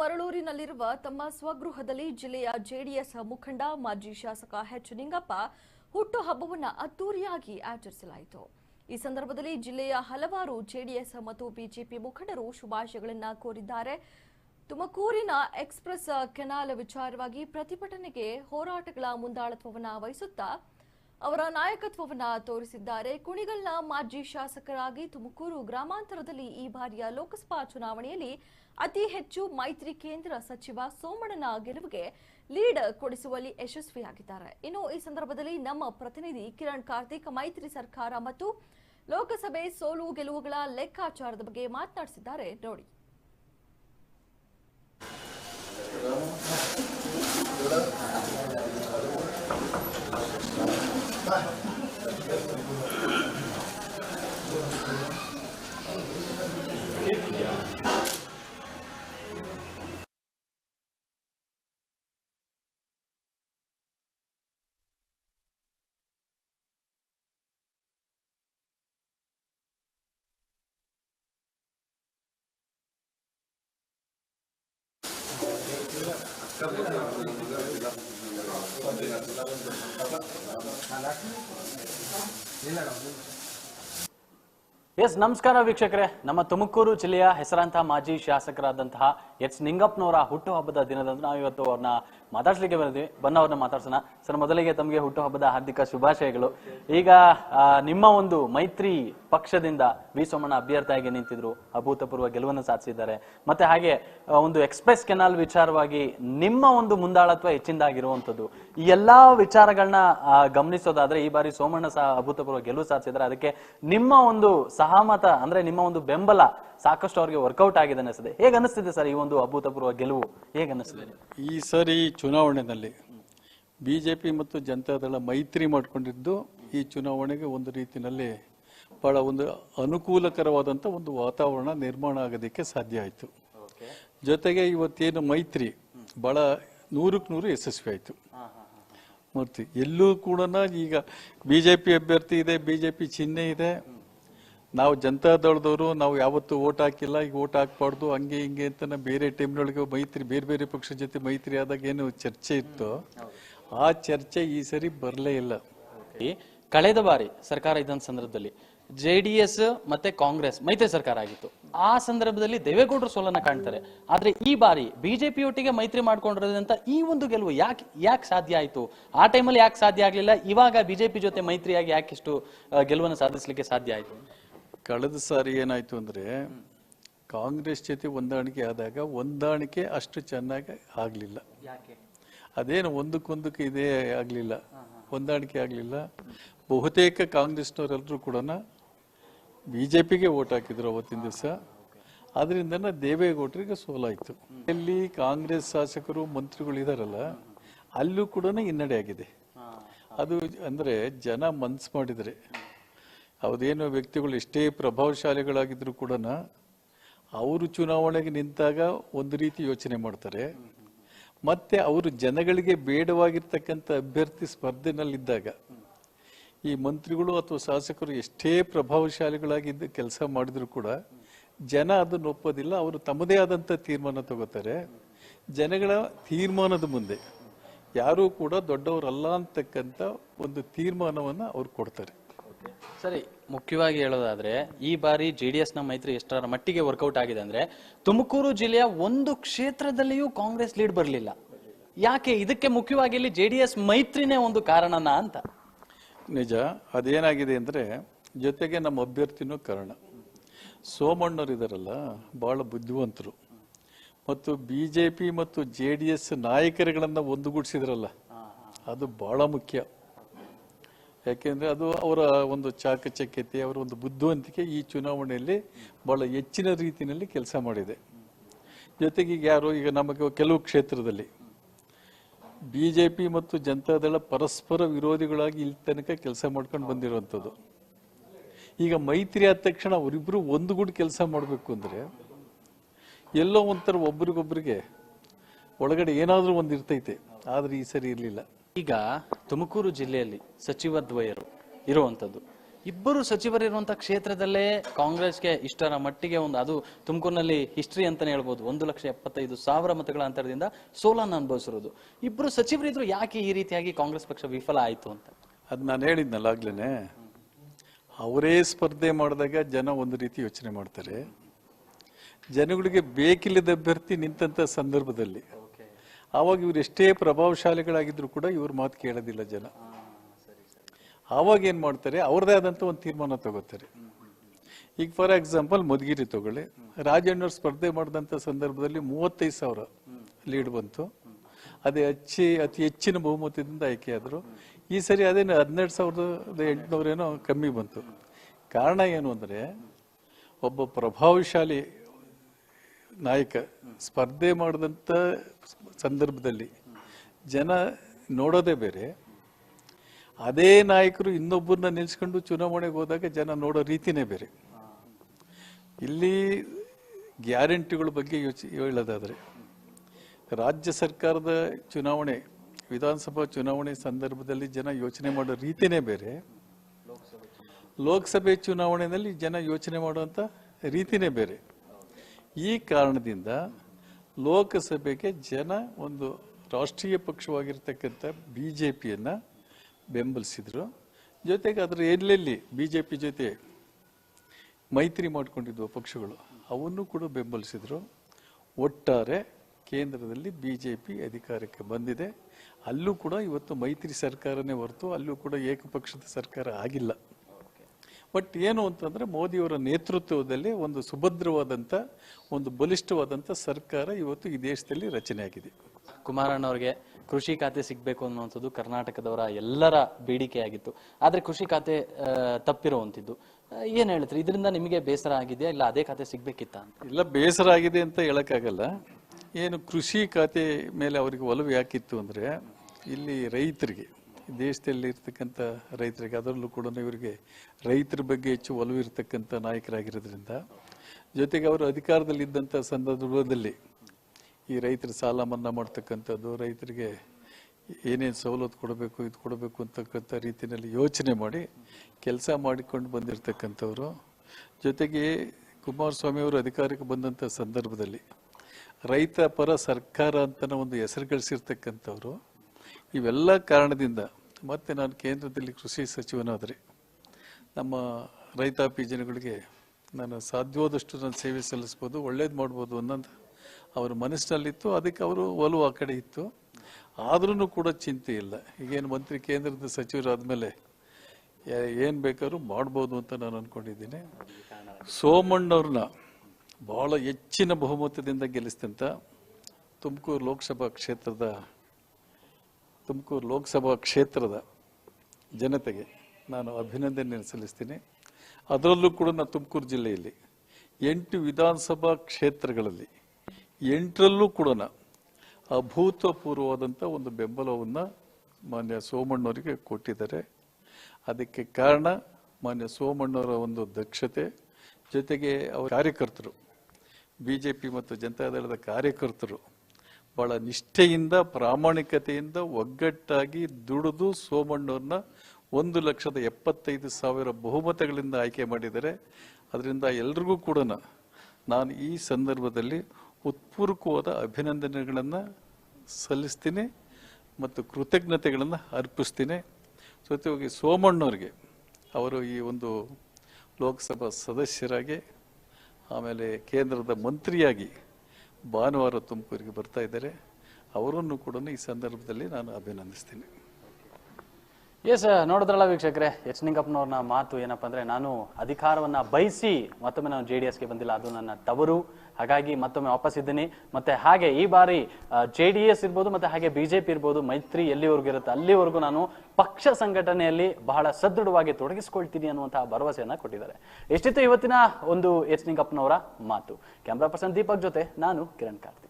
ಮರಳೂರಿನಲ್ಲಿರುವ ತಮ್ಮ ಸ್ವಗೃಹದಲ್ಲಿ ಜಿಲ್ಲೆಯ ಜೆಡಿಎಸ್ ಮುಖಂಡ ಮಾಜಿ ಶಾಸಕ ಎಚ್ ನಿಂಗಪ್ಪ ಹುಟ್ಟುಹಬ್ಬವನ್ನು ಅದ್ದೂರಿಯಾಗಿ ಆಚರಿಸಲಾಯಿತು. ಈ ಸಂದರ್ಭದಲ್ಲಿ ಜಿಲ್ಲೆಯ ಹಲವಾರು ಜೆಡಿಎಸ್ ಮತ್ತು ಬಿಜೆಪಿ ಮುಖಂಡರು ಶುಭಾಶಯಗಳನ್ನು ಕೋರಿದ್ದಾರೆ. ತುಮಕೂರಿನ ಎಕ್ಸ್ಪ್ರೆಸ್ ಕೆನಾಲ್ ವಿಚಾರವಾಗಿ ಪ್ರತಿಭಟನೆಗೆ ಹೋರಾಟಗಳ ಮುಂದಾಳತ್ವವನ್ನು ವಹಿಸುತ್ತಾ ಅವರ ನಾಯಕತ್ವವನ್ನ ತೋರಿಸಿದ್ದಾರೆ. ಕುಣಿಗಲ್ನ ಮಾಜಿ ಶಾಸಕರಾಗಿ ತುಮಕೂರು ಗ್ರಾಮಾಂತರದಲ್ಲಿ ಈ ಬಾರಿಯ ಲೋಕಸಭಾ ಚುನಾವಣೆಯಲ್ಲಿ ಅತಿ ಹೆಚ್ಚು ಮೈತ್ರಿ ಕೇಂದ್ರ ಸಚಿವ ಸೋಮಣ್ಣನ ಗೆಲುವಿಗೆ ಲೀಡ್ ಕೊಡಿಸುವಲ್ಲಿ ಯಶಸ್ವಿಯಾಗಿದ್ದಾರೆ. ಇನ್ನು ಈ ಸಂದರ್ಭದಲ್ಲಿ ನಮ್ಮ ಪ್ರತಿನಿಧಿ ಕಿರಣ್ ಕಾರ್ತಿಕ್ ಮೈತ್ರಿ ಸರ್ಕಾರ ಮತ್ತು ಲೋಕಸಭೆ ಸೋಲು ಗೆಲುವುಗಳ ಲೆಕ್ಕಾಚಾರದ ಬಗ್ಗೆ ಮಾತನಾಡಿಸಿದ್ದಾರೆ. ನೋಡಿ. Gracias. ಎಸ್ ನಮಸ್ಕಾರ ವೀಕ್ಷಕರೇ. ನಮ್ಮ ತುಮಕೂರು ಜಿಲ್ಲೆಯ ಹೆಸರಾಂತ ಮಾಜಿ ಶಾಸಕರಾದಂತಹ ಎಚ್ ನಿಂಗಪ್ಪನವರ ಹುಟ್ಟುಹಬ್ಬದ ದಿನದಂದು ನಾವು ಇವತ್ತು ಅವ್ರನ್ನ ಮಾತಾಡ್ಸ್ಲಿಕ್ಕೆ ಬಂದಿದ್ವಿ. ಬನ್ನ ಅವ್ರನ್ನ ಮಾತಾಡ್ಸೋಣ. ಸರ್, ಮೊದಲಿಗೆ ತಮಗೆ ಹುಟ್ಟುಹಬ್ಬದ ಹಾರ್ದಿಕ ಶುಭಾಶಯಗಳು. ಈಗ ನಿಮ್ಮ ಒಂದು ಮೈತ್ರಿ ಪಕ್ಷದಿಂದ ವಿ ಸೋಮಣ್ಣ ಅಭ್ಯರ್ಥಿಯಾಗಿ ನಿಂತಿದ್ರು. ಅಭೂತಪೂರ್ವ ಗೆಲುವನ್ನು ಸಾಧಿಸಿದ್ದಾರೆ. ಮತ್ತೆ ಹಾಗೆ ಒಂದು ಎಕ್ಸ್ಪ್ರೆಸ್ ಕೆನಾಲ್ ವಿಚಾರವಾಗಿ ನಿಮ್ಮ ಒಂದು ಮುಂದಾಳತ್ವ ಹೆಚ್ಚಿಂದಾಗಿರುವಂಥದ್ದು ಈ ಎಲ್ಲಾ ವಿಚಾರಗಳನ್ನ ಗಮನಿಸೋದಾದ್ರೆ ಈ ಬಾರಿ ಸೋಮಣ್ಣ ಸಹ ಅಭೂತಪೂರ್ವ ಗೆಲುವು ಸಾಧಿಸಿದ್ದಾರೆ. ಅದಕ್ಕೆ ನಿಮ್ಮ ಒಂದು ಸಹಮತ ಅಂದ್ರೆ ನಿಮ್ಮ ಒಂದು ಬೆಂಬಲ ಸಾಕಷ್ಟು ಅವರಿಗೆ ವರ್ಕೌಟ್ ಆಗಿದೆ ಅನಿಸ್ತದೆ ಹೇಗೆ ಅನಿಸ್ತಿದೆ ಸರ್ ಈ ಅಭೂತಪೂರ್ವ ಗೆಲುವು ಹೇಗೆ ಅನ್ನಿಸ್ತದೆ ಈ ಸಾರಿ ಚುನಾವಣೆಯಲ್ಲಿ ಬಿಜೆಪಿ ಮತ್ತು ಜನತಾದಳ ಮೈತ್ರಿ ಮಾಡಿಕೊಂಡಿದ್ದು ಈ ಚುನಾವಣೆಗೆ ಒಂದು ರೀತಿಯಲ್ಲಿ ಬಹಳ ಒಂದು ಅನುಕೂಲಕರವಾದಂಥ ಒಂದು ವಾತಾವರಣ ನಿರ್ಮಾಣ ಆಗೋದಕ್ಕೆ ಸಾಧ್ಯ ಆಯಿತು. ಜೊತೆಗೆ ಇವತ್ತೇನು ಮೈತ್ರಿ ಬಹಳ ನೂರಕ್ಕೆ ನೂರು ಯಶಸ್ವಿ ಆಯಿತು. ಮತ್ತು ಎಲ್ಲೂ ಕೂಡ ಈಗ ಬಿ ಜೆ ಪಿ ಅಭ್ಯರ್ಥಿ ಇದೆ ಬಿ ಜೆ ಪಿ ಚಿಹ್ನೆ ಇದೆ. ನಾವು ಜನತಾದಳದವರು ನಾವು ಯಾವತ್ತೂ ಓಟ್ ಹಾಕಿಲ್ಲ ಈಗ ಓಟ್ ಹಾಕ್ಬಾರ್ದು ಹಂಗೆ ಹಿಂಗೆ ಅಂತ ಬೇರೆ ಟೈಮ್ನೊಳಗೆ ಮೈತ್ರಿ ಬೇರೆ ಬೇರೆ ಪಕ್ಷದ ಜೊತೆ ಮೈತ್ರಿ ಆದಾಗ ಏನು ಚರ್ಚೆ ಇತ್ತು ಆ ಚರ್ಚೆ ಈ ಸರಿ ಬರಲೇ ಇಲ್ಲ. ಕಳೆದ ಬಾರಿ ಸರ್ಕಾರ ಇದ್ದ ಸಂದರ್ಭದಲ್ಲಿ ಜೆಡಿಎಸ್ ಮತ್ತೆ ಕಾಂಗ್ರೆಸ್ ಮೈತ್ರಿ ಸರ್ಕಾರ ಆಗಿತ್ತು. ಆ ಸಂದರ್ಭದಲ್ಲಿ ದೇವೇಗೌಡರು ಸೋಲನ್ನ ಕಾಣ್ತಾರೆ. ಆದ್ರೆ ಈ ಬಾರಿ ಬಿಜೆಪಿ ಒಟ್ಟಿಗೆ ಮೈತ್ರಿ ಮಾಡ್ಕೊಂಡಿರೋದಂತ ಈ ಒಂದು ಗೆಲುವು ಯಾಕೆ ಯಾಕೆ ಸಾಧ್ಯ ಆಯ್ತು? ಆ ಟೈಮಲ್ಲಿ ಯಾಕೆ ಸಾಧ್ಯ ಆಗ್ಲಿಲ್ಲ? ಇವಾಗ ಬಿಜೆಪಿ ಜೊತೆ ಮೈತ್ರಿಯಾಗಿ ಯಾಕೆ ಇಷ್ಟು ಆ, ಗೆಲುವನ್ನು ಸಾಧಿಸಲಿಕ್ಕೆ ಸಾಧ್ಯ ಆಯ್ತು? ಕಳೆದ ಸಾರಿ ಏನಾಯ್ತು ಅಂದ್ರೆ ಕಾಂಗ್ರೆಸ್ ಜೊತೆ ಹೊಂದಾಣಿಕೆ ಆದಾಗ ಹೊಂದಾಣಿಕೆ ಅಷ್ಟು ಚೆನ್ನಾಗಿ ಆಗ್ಲಿಲ್ಲ. ಅದೇನು ಒಂದಕ್ಕೊಂದಕ್ಕೆ ಇದೇ ಆಗ್ಲಿಲ್ಲ. ಹೊಂದಾಣಿಕೆ ಆಗ್ಲಿಲ್ಲ. ಬಹುತೇಕ ಕಾಂಗ್ರೆಸ್ನವರೆಲ್ಲರೂ ಕೂಡ ಬಿಜೆಪಿಗೆ ಓಟ್ ಹಾಕಿದ್ರು ಅವತ್ತಿನ ದಿವಸ. ಅದರಿಂದ ದೇವೇಗೌಡರಿಗೆ ಸೋಲಾಯಿತು. ಇಲ್ಲಿ ಕಾಂಗ್ರೆಸ್ ಶಾಸಕರು ಮಂತ್ರಿಗಳು ಇದಾರಲ್ಲ ಅಲ್ಲೂ ಕೂಡ ಹಿನ್ನಡೆ ಆಗಿದೆ. ಅದು ಅಂದ್ರೆ ಜನ ಮನ್ಸು ಮಾಡಿದ್ರೆ. ಅದೇನು ವ್ಯಕ್ತಿಗಳು ಎಷ್ಟೇ ಪ್ರಭಾವಶಾಲಿಗಳಾಗಿದ್ರು ಕೂಡ ಅವರು ಚುನಾವಣೆಗೆ ನಿಂತಾಗ ಒಂದು ರೀತಿ ಯೋಚನೆ ಮಾಡ್ತಾರೆ. ಮತ್ತೆ ಅವರು ಜನಗಳಿಗೆ ಬೇಡವಾಗಿರ್ತಕ್ಕಂಥ ಅಭ್ಯರ್ಥಿ ಸ್ಪರ್ಧೆನಲ್ಲಿದ್ದಾಗ ಈ ಮಂತ್ರಿಗಳು ಅಥವಾ ಶಾಸಕರು ಎಷ್ಟೇ ಪ್ರಭಾವಶಾಲಿಗಳಾಗಿದ್ದ ಕೆಲಸ ಮಾಡಿದ್ರು ಕೂಡ ಜನ ಅದನ್ನು ಒಪ್ಪೋದಿಲ್ಲ, ಅವರು ತಮ್ಮದೇ ಆದಂಥ ತೀರ್ಮಾನ ತಗೋತಾರೆ. ಜನಗಳ ತೀರ್ಮಾನದ ಮುಂದೆ ಯಾರೂ ಕೂಡ ದೊಡ್ಡವರಲ್ಲ ಅಂತಕ್ಕಂಥ ಒಂದು ತೀರ್ಮಾನವನ್ನು ಅವ್ರು ಕೊಡ್ತಾರೆ. ಸರಿ ಮುಖ್ಯವಾಗಿ ಹೇಳೋದಾದ್ರೆ ಈ ಬಾರಿ ಜೆ ಜೆಡಿಎಸ್ನ ಮೈತ್ರಿ ಎಷ್ಟರ ಮಟ್ಟಿಗೆ ವರ್ಕೌಟ್ ಆಗಿದೆ ಅಂದ್ರೆ ತುಮಕೂರು ಜಿಲ್ಲೆಯ ಒಂದು ಕ್ಷೇತ್ರದಲ್ಲಿಯೂ ಕಾಂಗ್ರೆಸ್ ಲೀಡ್ ಬರಲಿಲ್ಲ. ಯಾಕೆ? ಇದಕ್ಕೆ ಮುಖ್ಯವಾಗಿ ಇಲ್ಲಿ ಜೆ ಡಿ ಎಸ್ ಮೈತ್ರಿನೇ ಒಂದು ಕಾರಣನ ಅಂತ. ನಿಜ. ಅದೇನಾಗಿದೆ ಅಂದ್ರೆ ಜೊತೆಗೆ ನಮ್ಮ ಅಭ್ಯರ್ಥಿನೂ ಕಾರಣ. ಸೋಮಣ್ಣವ್ರು ಇದಾರಲ್ಲ ಬಹಳ ಬುದ್ಧಿವಂತರು. ಮತ್ತು ಬಿಜೆಪಿ ಮತ್ತು ಜೆ ಡಿ ಎಸ್ ನಾಯಕರುಗಳನ್ನ ಒಂದುಗೂಡಿಸಿದ್ರಲ್ಲ ಅದು ಬಹಳ ಮುಖ್ಯ. ಯಾಕೆಂದ್ರೆ ಅದು ಅವರ ಒಂದು ಚಾಕಚಕ್ಯತೆ, ಅವರ ಒಂದು ಬುದ್ಧಿವಂತಿಕೆ ಈ ಚುನಾವಣೆಯಲ್ಲಿ ಬಹಳ ಹೆಚ್ಚಿನ ರೀತಿಯಲ್ಲಿ ಕೆಲಸ ಮಾಡಿದೆ. ಜೊತೆಗೆ ಈಗ ಯಾರು, ಈಗ ನಮಗೆ ಕೆಲವು ಕ್ಷೇತ್ರದಲ್ಲಿ ಬಿ ಜೆ ಪಿ ಮತ್ತು ಜನತಾದಳ ಪರಸ್ಪರ ವಿರೋಧಿಗಳಾಗಿ ಇಲ್ಲಿ ತನಕ ಕೆಲಸ ಮಾಡ್ಕೊಂಡು ಬಂದಿರುವಂಥದ್ದು. ಈಗ ಮೈತ್ರಿ ಆದ ತಕ್ಷಣ ಅವರಿಬ್ರು ಒಂದುಗೂಡಿ ಕೆಲಸ ಮಾಡಬೇಕು ಅಂದರೆ ಎಲ್ಲೋ ಒಂಥರ ಒಬ್ರಿಗೊಬ್ರಿಗೆ ಒಳಗಡೆ ಏನಾದರೂ ಒಂದು ಇರ್ತೈತೆ. ಆದರೆ ಈ ಸರಿ ಇರಲಿಲ್ಲ. ಈಗ ತುಮಕೂರು ಜಿಲ್ಲೆಯಲ್ಲಿ ಸಚಿವ ದ್ವಯರು ಇರುವಂಥದ್ದು. ಇಬ್ಬರು ಸಚಿವರಿರುವಂಥ ಕ್ಷೇತ್ರದಲ್ಲೇ ಕಾಂಗ್ರೆಸ್ಗೆ ಇಷ್ಟರ ಮಟ್ಟಿಗೆ ಒಂದು ಅದು ತುಮಕೂರಿನಲ್ಲಿ ಹಿಸ್ಟ್ರಿ ಅಂತಾನೆ ಹೇಳ್ಬೋದು. ಒಂದು ಲಕ್ಷ ಎಪ್ಪತ್ತೈದು ಸಾವಿರ ಮತಗಳ ಅಂತರದಿಂದ ಸೋಲನ್ನು ಅನುಭವಿಸಿರೋದು. ಇಬ್ಬರು ಸಚಿವರಿದ್ರು ಯಾಕೆ ಈ ರೀತಿಯಾಗಿ ಕಾಂಗ್ರೆಸ್ ಪಕ್ಷ ವಿಫಲ ಆಯ್ತು ಅಂತ? ಅದು ನಾನು ಹೇಳಿದ್ನಲ್ಲ ಆಗ್ಲೇ ಅವರೇ ಸ್ಪರ್ಧೆ ಮಾಡಿದಾಗ ಜನ ಒಂದು ರೀತಿ ಯೋಚನೆ ಮಾಡ್ತಾರೆ. ಜನಗಳಿಗೆ ಬೇಕಿಲ್ಲದ ಅಭ್ಯರ್ಥಿ ನಿಂತಂತ ಸಂದರ್ಭದಲ್ಲಿ. ಆವಾಗ ಇವ್ರು ಎಷ್ಟೇ ಪ್ರಭಾವಶಾಲಿಗಳಾಗಿದ್ರು ಕೂಡ ಇವ್ರ ಮಾತು ಕೇಳೋದಿಲ್ಲ ಜನ. ಆವಾಗ ಏನು ಮಾಡ್ತಾರೆ ಅವ್ರದೇ ಆದಂತ ಒಂದು ತೀರ್ಮಾನ ತಗೋತಾರೆ. ಈಗ ಫಾರ್ ಎಕ್ಸಾಂಪಲ್ ಮಧುಗಿರಿ ತಗೊಳ್ಳಿ. ರಾಜಣ್ಣವ್ರು ಸ್ಪರ್ಧೆ ಮಾಡಿದಂತ ಸಂದರ್ಭದಲ್ಲಿ ಮೂವತ್ತೈದು ಸಾವಿರ ಲೀಡ್ ಬಂತು. ಅದೇ ಅಚ್ಚಿ ಅತಿ ಹೆಚ್ಚಿನ ಬಹುಮತದಿಂದ ಆಯ್ಕೆಯಾದರು ಈ ಸರಿ ಅದೇನು ಹದಿನೆಂಟು ಸಾವಿರದ ಎಂಟುನೂರೇನೋ ಕಮ್ಮಿ ಬಂತು. ಕಾರಣ ಏನು ಅಂದ್ರೆ ಒಬ್ಬ ಪ್ರಭಾವಶಾಲಿ ನಾಯಕ ಸ್ಪರ್ಧೆ ಮಾಡಿದಂಥ ಸಂದರ್ಭದಲ್ಲಿ ಜನ ನೋಡೋದೇ ಬೇರೆ. ಅದೇ ನಾಯಕರು ಇನ್ನೊಬ್ಬರನ್ನ ನಿಲ್ಸ್ಕೊಂಡು ಚುನಾವಣೆಗೆ ಹೋದಾಗ ಜನ ನೋಡೋ ರೀತಿನೇ ಬೇರೆ. ಇಲ್ಲಿ ಗ್ಯಾರಂಟಿಗಳ ಬಗ್ಗೆ ಯೋಚಿ, ಹೇಳೋದಾದರೆ ರಾಜ್ಯ ಸರ್ಕಾರದ ಚುನಾವಣೆ, ವಿಧಾನಸಭಾ ಚುನಾವಣೆ ಸಂದರ್ಭದಲ್ಲಿ ಜನ ಯೋಚನೆ ಮಾಡೋ ರೀತಿನೇ ಬೇರೆ. ಲೋಕಸಭೆ ಚುನಾವಣೆಯಲ್ಲಿ ಜನ ಯೋಚನೆ ಮಾಡುವಂಥ ರೀತಿನೇ ಬೇರೆ. ಈ ಕಾರಣದಿಂದ ಲೋಕಸಭೆಗೆ ಜನ ಒಂದು ರಾಷ್ಟ್ರೀಯ ಪಕ್ಷವಾಗಿರ್ತಕ್ಕಂಥ ಬಿ ಜೆ ಪಿಯನ್ನು ಬೆಂಬಲಿಸಿದ್ರು. ಜೊತೆಗೆ ಅದರ ಎಲ್ಲೆಲ್ಲಿ ಬಿ ಜೆ ಪಿ ಜೊತೆ ಮೈತ್ರಿ ಮಾಡಿಕೊಂಡಿದ್ವು ಪಕ್ಷಗಳು, ಅವನ್ನು ಕೂಡ ಬೆಂಬಲಿಸಿದರು. ಒಟ್ಟಾರೆ ಕೇಂದ್ರದಲ್ಲಿ ಬಿ ಜೆ ಪಿ ಅಧಿಕಾರಕ್ಕೆ ಬಂದಿದೆ. ಅಲ್ಲೂ ಕೂಡ ಇವತ್ತು ಮೈತ್ರಿ ಸರ್ಕಾರನೇ ಹೊರತು, ಅಲ್ಲೂ ಕೂಡ ಏಕಪಕ್ಷದ ಸರ್ಕಾರ ಆಗಿಲ್ಲ. ಬಟ್ ಏನು ಅಂತಂದ್ರೆ ಮೋದಿಯವರ ನೇತೃತ್ವದಲ್ಲಿ ಒಂದು ಸುಭದ್ರವಾದಂಥ ಒಂದು ಬಲಿಷ್ಠವಾದಂಥ ಸರ್ಕಾರ ಇವತ್ತು ಈ ದೇಶದಲ್ಲಿ ರಚನೆ ಆಗಿದೆ. ಕುಮಾರಣ್ಣವ್ರಿಗೆ ಕೃಷಿ ಖಾತೆ ಸಿಗ್ಬೇಕು ಅನ್ನುವಂಥದ್ದು ಕರ್ನಾಟಕದವರ ಎಲ್ಲರ ಬೇಡಿಕೆಯಾಗಿತ್ತು ಆದ್ರೆ ಕೃಷಿ ಖಾತೆ ತಪ್ಪಿರುವಂಥದ್ದು ಏನು ಏನ್ ಹೇಳ್ತೀರಿ? ಇದರಿಂದ ನಿಮಗೆ ಬೇಸರ ಆಗಿದೆಯಾ? ಇಲ್ಲ ಅದೇ ಖಾತೆ ಸಿಗ್ಬೇಕಿತ್ತ ಅಂತ? ಇಲ್ಲ ಬೇಸರ ಆಗಿದೆ ಅಂತ ಹೇಳೋಕ್ಕಾಗಲ್ಲ. ಏನು ಕೃಷಿ ಖಾತೆ ಮೇಲೆ ಅವರಿಗೆ ಒಲವು ಯಾಕಿತ್ತು ಅಂದ್ರೆ ಇಲ್ಲಿ ರೈತರಿಗೆ ದೇಶದಲ್ಲಿ ಇರ್ತಕ್ಕಂಥ ರೈತರಿಗೆ, ಅದರಲ್ಲೂ ಕೂಡ ಇವರಿಗೆ ರೈತರ ಬಗ್ಗೆ ಹೆಚ್ಚು ಒಲವು ಇರತಕ್ಕಂಥ ನಾಯಕರಾಗಿರೋದ್ರಿಂದ, ಜೊತೆಗೆ ಅವರು ಅಧಿಕಾರದಲ್ಲಿದ್ದಂಥ ಸಂದರ್ಭದಲ್ಲಿ ಈ ರೈತರ ಸಾಲ ಮನ್ನಾ ಮಾಡ್ತಕ್ಕಂಥದ್ದು, ರೈತರಿಗೆ ಏನೇನು ಸವಲತ್ತು ಕೊಡಬೇಕು, ಇದು ಕೊಡಬೇಕು ಅಂತಕ್ಕಂಥ ರೀತಿಯಲ್ಲಿ ಯೋಚನೆ ಮಾಡಿ ಕೆಲಸ ಮಾಡಿಕೊಂಡು ಬಂದಿರತಕ್ಕಂಥವ್ರು. ಜೊತೆಗೆ ಕುಮಾರಸ್ವಾಮಿ ಅವರು ಅಧಿಕಾರಕ್ಕೆ ಬಂದಂಥ ಸಂದರ್ಭದಲ್ಲಿ ರೈತ ಪರ ಸರ್ಕಾರ ಅಂತ ಒಂದು ಹೆಸರು ಗಳಿಸಿರ್ತಕ್ಕಂಥವ್ರು. ಇವೆಲ್ಲ ಕಾರಣದಿಂದ ಮತ್ತೆ ನಾನು ಕೇಂದ್ರದಲ್ಲಿ ಕೃಷಿ ಸಚಿವನಾದರೆ ನಮ್ಮ ರೈತಾಪಿ ಜನಗಳಿಗೆ ನಾನು ಸಾಧ್ಯವಾದಷ್ಟು ನಾನು ಸೇವೆ ಸಲ್ಲಿಸ್ಬೋದು, ಒಳ್ಳೇದು ಮಾಡ್ಬೋದು ಅನ್ನೋದು ಅವರ ಮನಸ್ಸಿನಲ್ಲಿತ್ತು, ಅದಕ್ಕೆ ಅವರು ಒಲವು ಆ ಕಡೆ ಇತ್ತು. ಆದ್ರೂ ಕೂಡ ಚಿಂತೆ ಇಲ್ಲ. ಈಗೇನು ಮಂತ್ರಿ ಕೇಂದ್ರದ ಸಚಿವರಾದ ಮೇಲೆ ಏನು ಬೇಕಾದ್ರೂ ಮಾಡ್ಬೋದು ಅಂತ ನಾನು ಅಂದ್ಕೊಂಡಿದ್ದೀನಿ ಸೋಮಣ್ಣವ್ರನ್ನ ಭಾಳ ಹೆಚ್ಚಿನ ಬಹುಮತದಿಂದ ಗೆಲ್ಲಿಸಿದಂಥ ತುಮಕೂರು ಲೋಕಸಭಾ ಕ್ಷೇತ್ರದ ತುಮಕೂರು ಲೋಕಸಭಾ ಕ್ಷೇತ್ರದ ಜನತೆಗೆ ನಾನು ಅಭಿನಂದನೆ ಸಲ್ಲಿಸ್ತೀನಿ. ಅದರಲ್ಲೂ ಕೂಡ ನಾನು ತುಮಕೂರು ಜಿಲ್ಲೆಯಲ್ಲಿ ಎಂಟು ವಿಧಾನಸಭಾ ಕ್ಷೇತ್ರಗಳಲ್ಲಿ ಎಂಟರಲ್ಲೂ ಕೂಡ ಅಭೂತಪೂರ್ವವಾದಂಥ ಒಂದು ಬೆಂಬಲವನ್ನು ಮಾನ್ಯ ಸೋಮಣ್ಣವರಿಗೆ ಕೊಟ್ಟಿದ್ದಾರೆ. ಅದಕ್ಕೆ ಕಾರಣ ಮಾನ್ಯ ಸೋಮಣ್ಣವರ ಒಂದು ದಕ್ಷತೆ, ಜೊತೆಗೆ ಅವರ ಕಾರ್ಯಕರ್ತರು ಬಿ ಜೆ ಪಿ ಮತ್ತು ಜನತಾದಳದ ಕಾರ್ಯಕರ್ತರು ಬಹಳ ನಿಷ್ಠೆಯಿಂದ, ಪ್ರಾಮಾಣಿಕತೆಯಿಂದ ಒಗ್ಗಟ್ಟಾಗಿ ದುಡಿದು ಸೋಮಣ್ಣವ್ರನ್ನ ಒಂದು ಲಕ್ಷದ ಎಪ್ಪತ್ತೈದು ಸಾವಿರ ಬಹುಮತಗಳಿಂದ ಆಯ್ಕೆ ಮಾಡಿದ್ದಾರೆ. ಅದರಿಂದ ಎಲ್ರಿಗೂ ಕೂಡ ನಾನು ಈ ಸಂದರ್ಭದಲ್ಲಿ ಉತ್ಪೂರ್ವಕವಾದ ಅಭಿನಂದನೆಗಳನ್ನು ಸಲ್ಲಿಸ್ತೀನಿ ಮತ್ತು ಕೃತಜ್ಞತೆಗಳನ್ನು ಅರ್ಪಿಸ್ತೀನಿ. ಜೊತೆಗೆ ಸೋಮಣ್ಣವ್ರಿಗೆ, ಅವರು ಈ ಒಂದು ಲೋಕಸಭಾ ಸದಸ್ಯರಾಗಿ, ಆಮೇಲೆ ಕೇಂದ್ರದ ಮಂತ್ರಿಯಾಗಿ ಭಾನುವಾರ ತುಮಕೂರಿಗೆ ಬರ್ತಾ ಇದ್ದಾರೆ ಅವರನ್ನು ಕೂಡ ಈ ಸಂದರ್ಭದಲ್ಲಿ ನಾನು ಅಭಿನಂದಿಸ್ತೀನಿ. ಎಸ್ ನೋಡಿದ್ರಲ್ಲ ವೀಕ್ಷಕರೇ ಎಚ್ ನಿಂಗಪ್ಪನವ್ರನ್ನ ಮಾತು ಏನಪ್ಪ ಅಂದ್ರೆ, ನಾನು ಅಧಿಕಾರವನ್ನ ಬಯಸಿ ಮತ್ತೊಮ್ಮೆ ನಾನು ಜೆ ಡಿ ಎಸ್ಗೆ ಬಂದಿಲ್ಲ. ಅದು ನನ್ನ ತವರು. ಹಾಗಾಗಿ ಮತ್ತೊಮ್ಮೆ ವಾಪಸ್ ಇದ್ದೀನಿ. ಮತ್ತೆ ಹಾಗೆ ಈ ಬಾರಿ ಜೆ ಡಿ ಎಸ್ ಇರ್ಬೋದು ಮತ್ತೆ ಹಾಗೆ ಬಿಜೆಪಿ ಇರ್ಬೋದು, ಮೈತ್ರಿ ಎಲ್ಲಿವರೆಗೂ ಇರುತ್ತೆ, ಅಲ್ಲಿವರೆಗೂ ನಾನು ಪಕ್ಷ ಸಂಘಟನೆಯಲ್ಲಿ ಬಹಳ ಸದೃಢವಾಗಿ ತೊಡಗಿಸ್ಕೊಳ್ತೀನಿ ಅನ್ನುವಂತಹ ಭರವಸೆಯನ್ನ ಕೊಟ್ಟಿದ್ದಾರೆ. ಎಷ್ಟಿತ್ತು ಇವತ್ತಿನ ಒಂದು ಎಚ್ ನಿಂಗಪ್ಪನವರ ಮಾತು? ಕ್ಯಾಮ್ರಾ ಪರ್ಸನ್ ದೀಪಕ್ ಜೊತೆ ನಾನು ಕಿರಣ್ ಕಾರ್ತಿಕ್.